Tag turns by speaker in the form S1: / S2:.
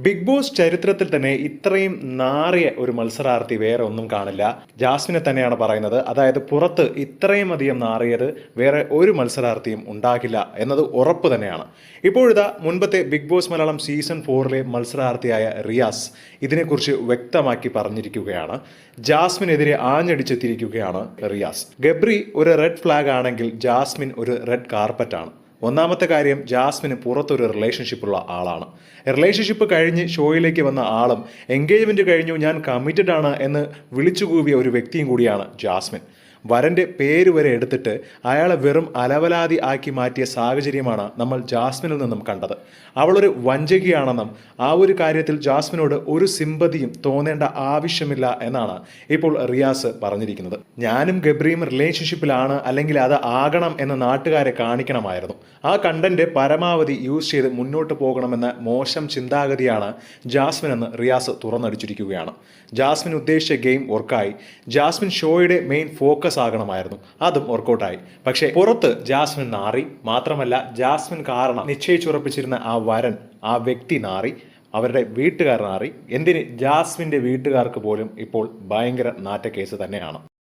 S1: Big boss ചരിത്രത്തിൽ തന്നെ ഇത്രയും നാറിയ ഒരു മത്സരാർത്ഥി വേറെ ഒന്നും കാണില്ല. ജാസ്മിനെ തന്നെയാണ് പറയുന്നത്. അതായത് പുറത്ത് ഇത്രയും അധികം നാറിയത് വേറെ ഒരു മത്സരാർത്ഥിയും ഉണ്ടാകില്ല എന്നത് ഉറപ്പ് തന്നെയാണ്. ഇപ്പോഴിതാ മുൻപത്തെ ബിഗ് ബോസ് മലയാളം സീസൺ ഫോറിലെ മത്സരാർത്ഥിയായ റിയാസ് ഇതിനെക്കുറിച്ച് വ്യക്തമാക്കി പറഞ്ഞിരിക്കുകയാണ്. ജാസ്മിനെതിരെ ആഞ്ഞടിച്ചെത്തിയിരിക്കുകയാണ് റിയാസ്. ഗബ്രി ഒരു റെഡ് ഫ്ലാഗ് ആണെങ്കിൽ ജാസ്മിൻ ഒരു റെഡ് കാർപ്പറ്റ് ആണ് ഒന്നാമത്തെ കാര്യം ജാസ്മിന് പുറത്തൊരു റിലേഷൻഷിപ്പുള്ള ആളാണ്. റിലേഷൻഷിപ്പ് കഴിഞ്ഞ് ഷോയിലേക്ക് വന്ന ആളും എൻഗേജ്മെന്റ് കഴിഞ്ഞു ഞാൻ കമ്മിറ്റഡ് ആണ് എന്ന് വിളിച്ചു കൂവിയ ഒരു വ്യക്തിയും കൂടിയാണ് ജാസ്മിൻ. വരന്റെ പേര് വരെ എടുത്തിട്ട് അയാളെ വെറും അലവലാതി ആക്കി മാറ്റിയ സാഹചര്യമാണ് നമ്മൾ ജാസ്മിനിൽ നിന്നും കണ്ടത്. അവളൊരു വഞ്ചകിയാണെന്നും ആ ഒരു കാര്യത്തിൽ ജാസ്മിനോട് ഒരു സിമ്പതിയും തോന്നേണ്ട ആവശ്യമില്ല എന്നാണ് ഇപ്പോൾ റിയാസ് പറഞ്ഞിരിക്കുന്നത്. ഞാനും ഗബ്രിയും റിലേഷൻഷിപ്പിലാണ് അല്ലെങ്കിൽ അത് ആകണം എന്ന് നാട്ടുകാരെ കാണിക്കണമായിരുന്നു. ആ കണ്ടന്റ് പരമാവധി യൂസ് ചെയ്ത് മുന്നോട്ട് പോകണമെന്ന മോശം ചിന്താഗതിയാണ് ജാസ്മിൻ എന്ന് റിയാസ് തുറന്നടിച്ചിരിക്കുകയാണ്. ജാസ്മിൻ ഉദ്ദേശിച്ച ഗെയിം വർക്കായി ജാസ്മിൻ ഷോയുടെ മെയിൻ ഫോക്കസ് ആകണമായിരുന്നു അതും വർക്കൗട്ടായി പക്ഷേ പുറത്ത് ജാസ്മിൻ നാറി. മാത്രമല്ല ജാസ്മിൻ കാരണം നിശ്ചയിച്ചുറപ്പിച്ചിരുന്ന ആ വരൻ ആ വ്യക്തി നാറി. അവരുടെ വീട്ടുകാർ നാറി. എന്തിന്? ജാസ്മിന്റെ വീട്ടുകാർക്ക് പോലും ഇപ്പോൾ ഭയങ്കര നാറ്റക്കേസ് തന്നെയാണ്.